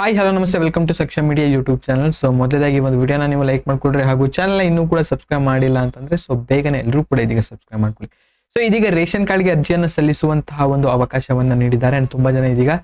Hi hello ನಮಸ್ತೆ. Welcome to Saksham media YouTube channel so ಮೊದಲಾಗಿ ಒಂದು ವಿಡಿಯೋನ ನೀವು ಲೈಕ್ ಮಾಡ್ಕೊಡ್ರಿ ಹಾಗೂ ಚಾನಲ್ ಇನ್ನೂ ಕೂಡ ಸಬ್ಸ್ಕ್ರೈಬ್ ಮಾಡಿಲ್ಲ ಅಂತಂದ್ರೆ ಸೊ ಬೇಗನೆ ಎಲ್ಲರೂ ಕೂಡ ಇದೀಗ ಸಬ್ಸ್ಕ್ರೈಬ್ ಮಾಡ್ಕೊಳ್ಳಿ. ಸೊ ಇದೀಗ ರೇಷನ್ ಕಾರ್ಡ್ಗೆ ಅರ್ಜಿಯನ್ನು ಸಲ್ಲಿಸುವಂತಹ ಒಂದು ಅವಕಾಶವನ್ನ ನೀಡಿದ್ದಾರೆ. ತುಂಬಾ ಜನ ಇದೀಗ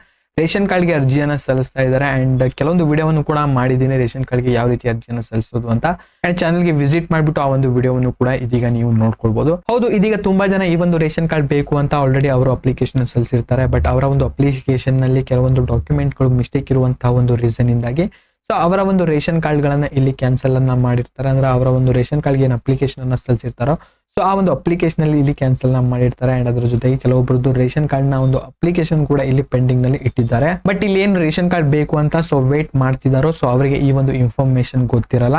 ರೇಷನ್ ಕಾರ್ಡ್ಗೆ ಅರ್ಜಿಯನ್ನ ಸಲ್ಲಿಸ್ತಾ ಇದ್ದಾರೆ ಅಂಡ್ ಕೆಲವೊಂದು ವಿಡಿಯೋವನ್ನು ಕೂಡ ಮಾಡಿದ್ದೀನಿ. ರೇಷನ್ ಕಾರ್ಡ್ಗೆ ಯಾವ ರೀತಿ ಅರ್ಜಿಯನ್ನು ಸಲ್ಲಿಸೋದು ಅಂತ ಅಂಡ್ ಚಾನಲ್ಗೆ ವಿಸಿಟ್ ಮಾಡಿಬಿಟ್ಟು ಆ ಒಂದು ವಿಡಿಯೋವನ್ನು ಕೂಡ ಇದೀಗ ನೀವು ನೋಡ್ಕೊಳ್ಬಹುದು ಹೌದು, ಇದೀಗ ತುಂಬಾ ಜನ ಈ ಒಂದು ರೇಷನ್ ಕಾರ್ಡ್ ಬೇಕು ಅಂತ ಆಲ್ರೆಡಿ ಅವರು ಅಪ್ಲಿಕೇಶನ್ ಸಲ್ಲಿಸಿರ್ತಾರೆ. ಬಟ್ ಅವರ ಒಂದು ಅಪ್ಲಿಕೇಶನ್ನಲ್ಲಿ ಕೆಲವೊಂದು ಡಾಕ್ಯುಮೆಂಟ್ಗಳು ಮಿಸ್ಟೇಕ್ ಇರುವಂತಹ ಒಂದು ರೀಸನ್ ಇಂದಾಗಿ. ಸೊ ಅವರ ಒಂದು ರೇಷನ್ ಕಾರ್ಡ್ಗಳನ್ನ ಇಲ್ಲಿ ಕ್ಯಾನ್ಸಲ್ ಅನ್ನ ಮಾಡಿರ್ತಾರೆ. ಅಂದ್ರೆ ಅವರ ಒಂದು ರೇಷನ್ ಕಾರ್ಡ್ಗೆ ಏನು ಅಪ್ಲಿಕೇಶನ್ ಅನ್ನ ಸಲ್ಲಿಸಿರ್ತಾರೋ ಸೊ ಆ ಒಂದು ಅಪ್ಲಿಕೇಶನ್ ಅಲ್ಲಿ ಇಲ್ಲಿ ಕ್ಯಾನ್ಸಲ್ನ ಮಾಡಿರ್ತಾರೆ ಅಂಡ್ ಅದ್ರ ಜೊತೆಗೆ ಕೆಲವೊಬ್ಬರದ್ದು ರೇಷನ್ ಕಾರ್ಡ್ನ ಒಂದು ಅಪ್ಲಿಕೇಶನ್ ಕೂಡ ಇಲ್ಲಿ ಪೆಂಡಿಂಗ್ನಲ್ಲಿ ಇಟ್ಟಿದ್ದಾರೆ. ಬಟ್ ಇಲ್ಲಿ ಏನು ರೇಷನ್ ಕಾರ್ಡ್ ಬೇಕು ಅಂತ ಸೊ ವೇಟ್ ಮಾಡ್ತಿದಾರೋ ಸೊ ಅವರಿಗೆ ಈ ಒಂದು ಇನ್ಫಾರ್ಮೇಶನ್ ಗೊತ್ತಿರಲ್ಲ.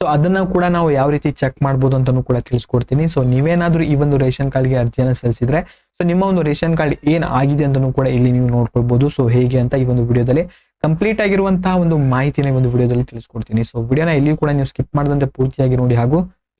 ಸೊ ಅದನ್ನ ಕೂಡ ನಾವು ಯಾವ ರೀತಿ ಚೆಕ್ ಮಾಡ್ಬೋದು ಅಂತ ಕೂಡ ತಿಳಿಸ್ಕೊಡ್ತೀನಿ. ಸೊ ನೀವೇನಾದ್ರೂ ಈ ಒಂದು ರೇಷನ್ ಕಾರ್ಡ್ಗೆ ಅರ್ಜಿಯನ್ನು ಸಲ್ಲಿಸಿದ್ರೆ ಸೊ ನಿಮ್ಮ ಒಂದು ರೇಷನ್ ಕಾರ್ಡ್ ಏನ್ ಆಗಿದೆ ಅಂತಾನು ಕೂಡ ಇಲ್ಲಿ ನೀವು ನೋಡ್ಕೊಳ್ಬಹುದು ಸೊ ಹೇಗೆ ಅಂತ ಈ ಒಂದು ವಿಡಿಯೋದಲ್ಲಿ ಕಂಪ್ಲೀಟ್ ಆಗಿರುವಂತಹ ಒಂದು ಮಾಹಿತಿನ ಈ ಒಂದು ವಿಡಿಯೋದಲ್ಲಿ ತಿಳಿಸ್ಕೊಡ್ತೀನಿ. ಸೊ ವಿಡಿಯೋನ ಎಲ್ಲಿಯೂ ಕೂಡ ನೀವು ಸ್ಕಿಪ್ ಮಾಡದಂತೆ ಪೂರ್ತಿಯಾಗಿ ನೋಡಿ ಹಾಗೂ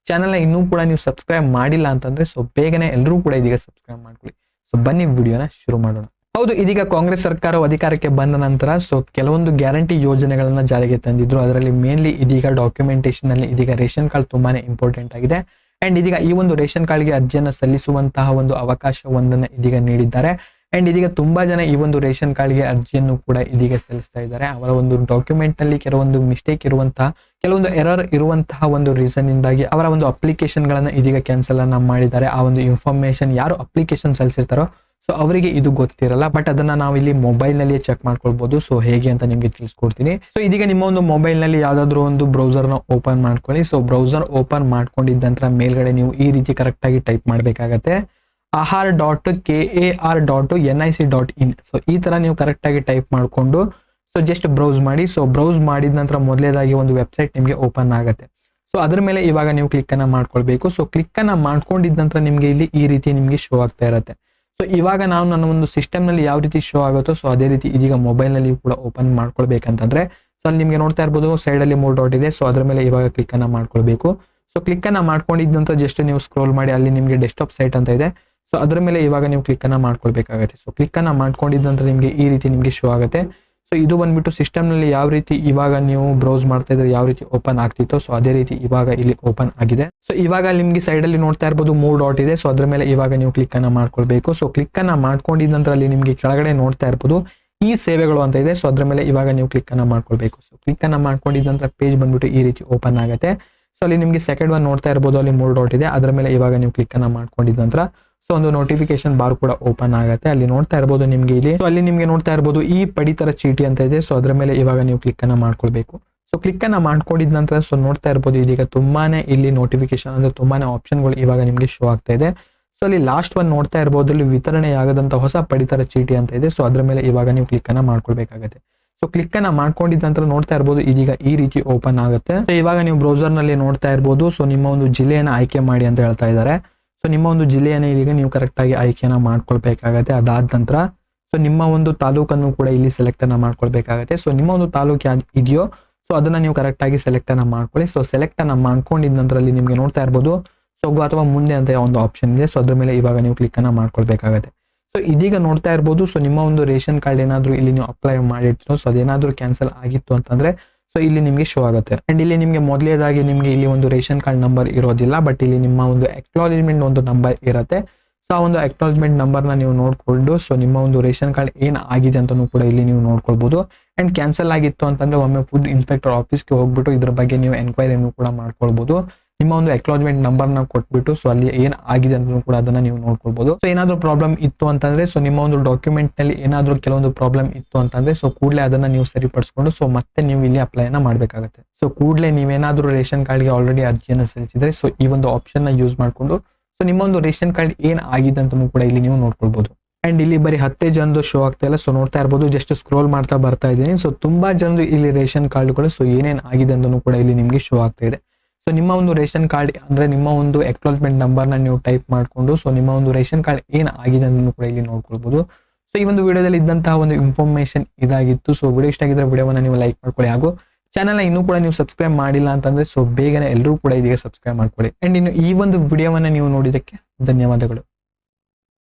ಚಾನಲ್ ಇನ್ನೂ ಕೂಡ ನೀವು ಸಬ್ಸ್ಕ್ರೈಬ್ ಮಾಡಿಲ್ಲ ಅಂತಂದ್ರೆ ಸೊ ಬೇಗನೆ ಎಲ್ಲರೂ ಕೂಡ ಇದೀಗ ಸಬ್ಸ್ಕ್ರೈಬ್ ಮಾಡ್ಕೊಳ್ಳಿ. ಸೊ ಬನ್ನಿ ವಿಡಿಯೋನ ಶುರು ಮಾಡೋಣ. ಹೌದು, ಇದೀಗ ಕಾಂಗ್ರೆಸ್ ಸರ್ಕಾರವು ಅಧಿಕಾರಕ್ಕೆ ಬಂದ ನಂತರ ಸೊ ಕೆಲವೊಂದು ಗ್ಯಾರಂಟಿ ಯೋಜನೆಗಳನ್ನ ಜಾರಿಗೆ ತಂದಿದ್ರು. ಅದರಲ್ಲಿ ಮೇನ್ಲಿ ಇದೀಗ ಡಾಕ್ಯುಮೆಂಟೇಶನ್ ಅಲ್ಲಿ ಇದೀಗ ರೇಷನ್ ಕಾರ್ಡ್ ತುಂಬಾನೇ ಇಂಪಾರ್ಟೆಂಟ್ ಆಗಿದೆ. ಅಂಡ್ ಇದೀಗ ಈ ಒಂದು ರೇಷನ್ ಕಾರ್ಡ್ಗೆ ಅರ್ಜಿಯನ್ನು ಸಲ್ಲಿಸುವಂತಹ ಒಂದು ಅವಕಾಶವೊಂದನ್ನ ಇದೀಗ ನೀಡಿದ್ದಾರೆ. ಅಂಡ್ ಇದೀಗ ತುಂಬಾ ಜನ ಈ ಒಂದು ರೇಷನ್ ಕಾರ್ಡ್ಗೆ ಅರ್ಜಿಯನ್ನು ಕೂಡ ಇದೀಗ ಸಲ್ಲಿಸ್ತಾ ಇದ್ದಾರೆ. ಅವರ ಒಂದು ಡಾಕ್ಯುಮೆಂಟ್ನಲ್ಲಿ ಕೆಲವೊಂದು ಮಿಸ್ಟೇಕ್ ಇರುವಂತಹ ಕೆಲವೊಂದು ಎರರ್ ಇರುವಂತಹ ಒಂದು ರೀಸನ್ ಇಂದಾಗಿ ಅವರ ಒಂದು ಅಪ್ಲಿಕೇಶನ್ ಗಳನ್ನ ಇದೀಗ ಕ್ಯಾನ್ಸಲ್ ಅನ್ನ ಮಾಡಿದ್ದಾರೆ. ಆ ಒಂದು ಇನ್ಫಾರ್ಮೇಶನ್ ಯಾರು ಅಪ್ಲಿಕೇಶನ್ ಸಲ್ಲಿಸಿರ್ತಾರೋ ಸೊ ಅವರಿಗೆ ಇದು ಗೊತ್ತಿರಲ್ಲ. ಬಟ್ ಅದನ್ನ ನಾವು ಇಲ್ಲಿ ಮೊಬೈಲ್ನಲ್ಲಿ ಚೆಕ್ ಮಾಡ್ಕೊಳ್ಬಹುದು ಸೊ ಹೇಗೆ ಅಂತ ನಿಮಗೆ ತಿಳಿಸ್ಕೊಡ್ತೀನಿ. ಸೊ ಇದೀಗ ನಿಮ್ಮ ಒಂದು ಮೊಬೈಲ್ನಲ್ಲಿ ಯಾವ್ದಾದ್ರು ಒಂದು ಬ್ರೌಸರ್ನ ಓಪನ್ ಮಾಡ್ಕೊಳ್ಳಿ. ಸೊ ಬ್ರೌಸರ್ ಓಪನ್ ಮಾಡ್ಕೊಂಡಿದ್ದ ನಂತರ ಮೇಲ್ಗಡೆ ನೀವು ಈ ರೀತಿ ಕರೆಕ್ಟ್ ಆಗಿ ಟೈಪ್ ಮಾಡ್ಬೇಕಾಗತ್ತೆ. Ahar dot K A R dot N I C dot in so ಈ ತರ ನೀವು ಕರೆಕ್ಟ್ ಆಗಿ ಟೈಪ್ ಮಾಡಿಕೊಂಡು ಸೊ ಜಸ್ಟ್ ಬ್ರೌಸ್ ಮಾಡಿ. ಸೊ ಬ್ರೌಸ್ ಮಾಡಿದ ನಂತರ ಮೊದಲೇದಾಗಿ ಒಂದು ವೆಬ್ಸೈಟ್ ನಿಮಗೆ ಓಪನ್ ಆಗುತ್ತೆ. ಸೊ ಅದ್ರ ಮೇಲೆ ಇವಾಗ ನೀವು ಕ್ಲಿಕ್ ಅನ್ನ ಮಾಡ್ಕೊಳ್ಬೇಕು. ಸೊ ಕ್ಲಿಕ್ ಅನ್ನ ಮಾಡ್ಕೊಂಡಿದ ನಂತರ ನಿಮ್ಗೆ ಇಲ್ಲಿ ಈ ರೀತಿ ನಿಮಗೆ ಶೋ ಆಗ್ತಾ ಇರುತ್ತೆ. ಸೊ ಇವಾಗ ನಾವು ನನ್ನ ಒಂದು ಸಿಸ್ಟಮ್ನಲ್ಲಿ ಯಾವ ರೀತಿ ಶೋ ಆಗುತ್ತೋ ಸೊ ಅದೇ ರೀತಿ ಇದೀಗ ಮೊಬೈಲ್ನಲ್ಲಿ ಕೂಡ ಓಪನ್ ಮಾಡ್ಕೊಳ್ಬೇಕಂತಂದ್ರೆ ಸೊ ಅಲ್ಲಿ ನಿಮ್ಗೆ ನೋಡ್ತಾ ಇರ್ಬೋದು ಸೈಡ್ ಅಲ್ಲಿ ಮೂರ್ ಡಾಟ್ ಇದೆ. ಸೊ ಅದ್ರ ಮೇಲೆ ಇವಾಗ ಕ್ಲಿಕ್ ಅನ್ನ ಮಾಡ್ಕೊಳ್ಬೇಕು. ಸೊ ಕ್ಲಿಕ್ ಅನ್ನ ಮಾಡ್ಕೊಂಡಿದ್ದಂತ ನಂತರ ಜಸ್ಟ್ ನೀವು ಸ್ಕ್ರೋಲ್ ಮಾಡಿ, ಅಲ್ಲಿ ನಿಮಗೆ ಡೆಸ್ಕ್ಟಾಪ್ ಸೈಟ್ ಅಂತ ಇದೆ. ಸೊ ಅದ್ರ ಮೇಲೆ ಇವಾಗ ನೀವು ಕ್ಲಿಕ್ ಅನ್ನ ಮಾಡ್ಕೊಳ್ಬೇಕಾಗುತ್ತೆ. ಸೊ ಕ್ಲಿಕ್ ಅನ್ನ ಮಾಡ್ಕೊಂಡಿದ್ದ ನಂತರ ನಿಮಗೆ ಈ ರೀತಿ ನಿಮಗೆ ಶೋ ಆಗುತ್ತೆ. ಸೊ ಇದು ಬಂದ್ಬಿಟ್ಟು ಸಿಸ್ಟಮ್ನಲ್ಲಿ ಯಾವ ರೀತಿ ಇವಾಗ ನೀವು ಬ್ರೌಸ್ ಮಾಡ್ತಾ ಇದ್ರೆ ಯಾವ ರೀತಿ ಓಪನ್ ಆಗ್ತಿತ್ತು ಸೊ ಅದೇ ರೀತಿ ಇವಾಗ ಇಲ್ಲಿ ಓಪನ್ ಆಗಿದೆ. ಸೊ ಇವಾಗ ನಿಮಗೆ ಸೈಡ್ ಅಲ್ಲಿ ನೋಡ್ತಾ ಇರ್ಬೋದು ಮೂರ್ ಡಾಟ್ ಇದೆ. ಸೊ ಅದ್ರ ಮೇಲೆ ಇವಾಗ ನೀವು ಕ್ಲಿಕ್ ಅನ್ನ ಮಾಡ್ಕೊಳ್ಬೇಕು. ಸೊ ಕ್ಲಿಕ್ ಅನ್ನ ಮಾಡ್ಕೊಂಡಿದ ನಂತರ ಅಲ್ಲಿ ನಿಮಗೆ ಕೆಳಗಡೆ ನೋಡ್ತಾ ಇರ್ಬೋದು ಈ ಸೇವೆಗಳು ಅಂತ ಇದೆ. ಸೊ ಅದ್ರ ಮೇಲೆ ಇವಾಗ ನೀವು ಕ್ಲಿಕ್ ಅನ್ನ ಮಾಡ್ಕೊಳ್ಬೇಕು. ಸೊ ಕ್ಲಿಕ್ ಅನ್ನ ಮಾಡ್ಕೊಂಡಿದ ನಂತರ ಪೇಜ್ ಬಂದ್ಬಿಟ್ಟು ಈ ರೀತಿ ಓಪನ್ ಆಗುತ್ತೆ. ಸೊ ಅಲ್ಲಿ ನಿಮಗೆ ಸೆಕೆಂಡ್ ಒನ್ ನೋಡ್ತಾ ಇರ್ಬೋದು, ಅಲ್ಲಿ ಮೂರ್ ಡಾಟ್ ಇದೆ. ಅದರ ಮೇಲೆ ಇವಾಗ ನೀವು ಕ್ಲಿಕ್ ಅನ್ನ ಮಾಡ್ಕೊಂಡಿದ ನಂತರ ಸೊ ಒಂದು ನೋಟಿಫಿಕೇಶನ್ ಬಾರ್ ಕೂಡ ಓಪನ್ ಆಗುತ್ತೆ. ಅಲ್ಲಿ ನೋಡ್ತಾ ಇರ್ಬೋದು ನಿಮ್ಗೆ ಇಲ್ಲಿ. ಸೊ ಅಲ್ಲಿ ನಿಮ್ಗೆ ನೋಡ್ತಾ ಇರ್ಬೋದು ಈ ಪಡಿತರ ಚೀಟಿ ಅಂತ ಇದೆ. ಸೊ ಅದ್ರ ಮೇಲೆ ಇವಾಗ ನೀವು ಕ್ಲಿಕ್ ಅನ್ನ ಮಾಡ್ಕೊಳ್ಬೇಕು. ಸೊ ಕ್ಲಿಕ್ ಅನ್ನ ಮಾಡ್ಕೊಂಡಿದ ನಂತರ ಸೊ ನೋಡ್ತಾ ಇರ್ಬೋದು ಇದೀಗ ತುಂಬಾನೇ ಇಲ್ಲಿ ನೋಟಿಫಿಕೇಶನ್ ಅಂದ್ರೆ ತುಂಬಾನೇ ಆಪ್ಷನ್ಗಳು ಇವಾಗ ನಿಮ್ಗೆ ಶೋ ಆಗ್ತಾ ಇದೆ. ಸೊ ಅಲ್ಲಿ ಲಾಸ್ಟ್ ಒನ್ ನೋಡ್ತಾ ಇರ್ಬೋದು. ಇಲ್ಲಿ ವಿತರಣೆ ಆಗದಂತ ಹೊಸ ಪಡಿತರ ಚೀಟಿ ಅಂತ ಇದೆ. ಸೊ ಅದ್ರ ಮೇಲೆ ಇವಾಗ ನೀವು ಕ್ಲಿಕ್ ಅನ್ನ ಮಾಡ್ಕೊಳ್ಬೇಕಾಗತ್ತೆ. ಸೊ ಕ್ಲಿಕ್ ಅನ್ನ ಮಾಡ್ಕೊಂಡಿದ ನಂತರ ನೋಡ್ತಾ ಇರ್ಬೋದು ಇದೀಗ ಈ ರೀತಿ ಓಪನ್ ಆಗುತ್ತೆ. ಸೊ ಇವಾಗ ನೀವು ಬ್ರೌಸರ್ನಲ್ಲಿ ನೋಡ್ತಾ ಇರ್ಬೋದು. ಸೊ ನಿಮ್ಮ ಒಂದು ಜಿಲ್ಲೆಯನ್ನ ಆಯ್ಕೆ ಮಾಡಿ ಅಂತ ಹೇಳ್ತಾ ಇದ್ದಾರೆ. ಸೊ ನಿಮ್ಮ ಒಂದು ಜಿಲ್ಲೆಯನ್ನ ಇದೀಗ ನೀವು ಕರೆಕ್ಟ್ ಆಗಿ ಆಯ್ಕೆಯನ್ನ ಮಾಡ್ಕೊಳ್ಬೇಕಾಗತ್ತೆ. ಅದಾದ ನಂತರ ಸೊ ನಿಮ್ಮ ಒಂದು ತಾಲೂಕನ್ನು ಕೂಡ ಇಲ್ಲಿ ಸೆಲೆಕ್ಟ್ ಅನ್ನ ಮಾಡ್ಕೊಳ್ಬೇಕಾಗತ್ತೆ. ಸೊ ನಿಮ್ಮ ಒಂದು ತಾಲೂಕು ಇದೆಯೋ ಸೊ ಅದನ್ನ ನೀವು ಕರೆಕ್ಟ್ ಆಗಿ ಸೆಲೆಕ್ಟ್ ಅನ್ನ ಮಾಡ್ಕೊಳ್ಳಿ. ಸೊ ಸೆಲೆಕ್ಟ್ ಅನ್ನ ಮಾಡ್ಕೊಂಡಿದ ನಂತರ ಅಲ್ಲಿ ನಿಮ್ಗೆ ನೋಡ್ತಾ ಇರ್ಬೋದು ಸೊ ಅಥವಾ ಮುಂದೆ ಅಂತ ಒಂದು ಆಪ್ಷನ್ ಇದೆ. ಸೊ ಅದ್ರ ಮೇಲೆ ಇವಾಗ ನೀವು ಕ್ಲಿಕ್ ಅನ್ನ ಮಾಡ್ಕೊಳ್ಬೇಕಾಗತ್ತೆ. ಸೊ ಇದೀಗ ನೋಡ್ತಾ ಇರ್ಬೋದು ಸೊ ನಿಮ್ಮ ಒಂದು ರೇಷನ್ ಕಾರ್ಡ್ ಏನಾದ್ರು ಇಲ್ಲಿ ನೀವು ಅಪ್ಲೈ ಮಾಡಿರ್ತೀರೋ ಸೊ ಅದೇನಾದ್ರೂ ಕ್ಯಾನ್ಸಲ್ ಆಗಿತ್ತು ಅಂತಂದ್ರೆ ಸೊ ಇಲ್ಲಿ ನಿಮಗೆ ಶೋ ಆಗುತ್ತೆ. ಅಂಡ್ ಇಲ್ಲಿ ನಿಮಗೆ ಮೊದಲೇದಾಗಿ ನಿಮಗೆ ಇಲ್ಲಿ ಒಂದು ರೇಷನ್ ಕಾರ್ಡ್ ನಂಬರ್ ಇರೋದಿಲ್ಲ ಬಟ್ ಇಲ್ಲಿ ನಿಮ್ಮ ಒಂದು ಎಕ್ನಾಲಜ್ಮೆಂಟ್ ಒಂದು ನಂಬರ್ ಇರುತ್ತೆ. ಸೊ ಆ ಒಂದು ಅಕ್ನಾಲಜ್ಮೆಂಟ್ ನಂಬರ್ನ ನೀವು ನೋಡ್ಕೊಂಡು ಸೊ ನಿಮ್ಮ ಒಂದು ರೇಷನ್ ಕಾರ್ಡ್ ಏನ್ ಆಗಿದೆ ಅಂತಾನೂ ಕೂಡ ಇಲ್ಲಿ ನೀವು ನೋಡ್ಕೊಳ್ಬಹುದು ಅಂಡ್ ಕ್ಯಾನ್ಸಲ್ ಆಗಿತ್ತು ಅಂತಂದ್ರೆ ಒಮ್ಮೆ ಫುಡ್ ಇನ್ಸ್ಪೆಕ್ಟರ್ ಆಫೀಸ್ಗೆ ಹೋಗ್ಬಿಟ್ಟು ಇದ್ರ ಬಗ್ಗೆ ನೀವು ಎನ್ಕ್ವೈರಿಯನ್ನು ಕೂಡ ಮಾಡ್ಕೊಳ್ಬಹುದು ನಿಮ್ಮ ಒಂದು ಅಕ್ನಾಲಜ್ಮೆಂಟ್ ನಂಬರ್ನ ಕೊಟ್ಬಿಟ್ಟು ಸೊ ಅಲ್ಲಿ ಏನ್ ಆಗಿದೆ ಅಂತ ಕೂಡ ಅದನ್ನ ನೀವು ನೋಡ್ಕೊಳ್ಬಹುದು ಸೊ ಏನಾದ್ರೂ ಪ್ರಾಬ್ಲಮ್ ಇತ್ತು ಅಂತಂದ್ರೆ ಸೊ ನಿಮ್ಮ ಒಂದು ಡಾಕ್ಯುಮೆಂಟ್ನಲ್ಲಿ ಏನಾದ್ರೂ ಕೆಲವೊಂದು ಪ್ರಾಬ್ಲಮ್ ಇತ್ತು ಅಂತಂದ್ರೆ ಸೊ ಕೂಡಲೇ ಅದನ್ನ ನೀವು ಸರಿಪಡಿಸ್ಕೊಂಡು ಸೊ ಮತ್ತೆ ನೀವು ಇಲ್ಲಿ ಅಪ್ಲೈನ ಮಾಡಬೇಕಾಗುತ್ತೆ. ಸೊ ಕೂಡಲೇ ನೀವೇನಾದ್ರೂ ರೇಷನ್ ಕಾರ್ಡ್ಗೆ ಆಲ್ರೆಡಿ ಅರ್ಜಿಯನ್ನು ಸಲ್ಲಿಸಿದ್ರೆ ಸೊ ಈ ಒಂದು ಆಪ್ಷನ್ನ ಯೂಸ್ ಮಾಡ್ಕೊಂಡು ಸೊ ನಿಮ್ಮ ಒಂದು ರೇಷನ್ ಕಾರ್ಡ್ ಏನ್ ಆಗಿದೆ ಅಂತ ಕೂಡ ಇಲ್ಲಿ ನೀವು ನೋಡ್ಕೊಳ್ಬಹುದು ಅಂಡ್ ಇಲ್ಲಿ ಬರೀ ಹತ್ತೇ ಜನದು ಶೋ ಆಗ್ತಾ ಇಲ್ಲ ಸೊ ನೋಡ್ತಾ ಇರ್ಬೋದು ಜಸ್ಟ್ ಸ್ಕ್ರೋಲ್ ಮಾಡ್ತಾ ಬರ್ತಾ ಇದ್ದೀನಿ. ಸೊ ತುಂಬಾ ಜನರು ಇಲ್ಲಿ ರೇಷನ್ ಕಾರ್ಡ್ಗಳು ಸೊ ಏನೇನ್ ಆಗಿದೆ ಅಂತ ಕೂಡ ಇಲ್ಲಿ ನಿಮ್ಗೆ ಶೋ ಆಗ್ತಾ ಇದೆ. ಸೊ ನಿಮ್ಮ ಒಂದು ರೇಷನ್ ಕಾರ್ಡ್ ಅಂದ್ರೆ ನಿಮ್ಮ ಒಂದು ಎಕ್ನಾಲ್ಜ್ಮೆಂಟ್ ನಂಬರ್ನ ನೀವು ಟೈಪ್ ಮಾಡ್ಕೊಂಡು ಸೊ ನಿಮ್ಮ ಒಂದು ರೇಷನ್ ಕಾರ್ಡ್ ಏನ್ ಆಗಿದೆ ಅಂತ ಕೂಡ ಇಲ್ಲಿ ನೋಡ್ಕೊಳ್ಬಹುದು ಸೊ ಈ ಒಂದು ವಿಡಿಯೋದಲ್ಲಿ ಇದ್ದಂತಹ ಒಂದು ಇನ್ಫಾರ್ಮೇಶನ್ ಇದಾಗಿತ್ತು. ಸೊ ವಿಡಿಯೋ ಇಷ್ಟ ಆಗಿದ್ರೆ ವಿಡಿಯೋವನ್ನು ನೀವು ಲೈಕ್ ಮಾಡ್ಕೊಳ್ಳಿ. ಹಾಗೂ ಚಾನಲ್ ಇನ್ನೂ ಕೂಡ ನೀವು ಸಬ್ಸ್ಕ್ರೈಬ್ ಮಾಡಿಲ್ಲ ಅಂತಂದ್ರೆ ಸೊ ಬೇಗನೆ ಎಲ್ಲರೂ ಕೂಡ ಇದೀಗ ಸಬ್ಸ್ಕ್ರೈಬ್ ಮಾಡ್ಕೊಳ್ಳಿ. ಅಂಡ್ ಇನ್ನು ಈ ಒಂದು ವಿಡಿಯೋವನ್ನ ನೀವು ನೋಡಿದಕ್ಕೆ ಧನ್ಯವಾದಗಳು.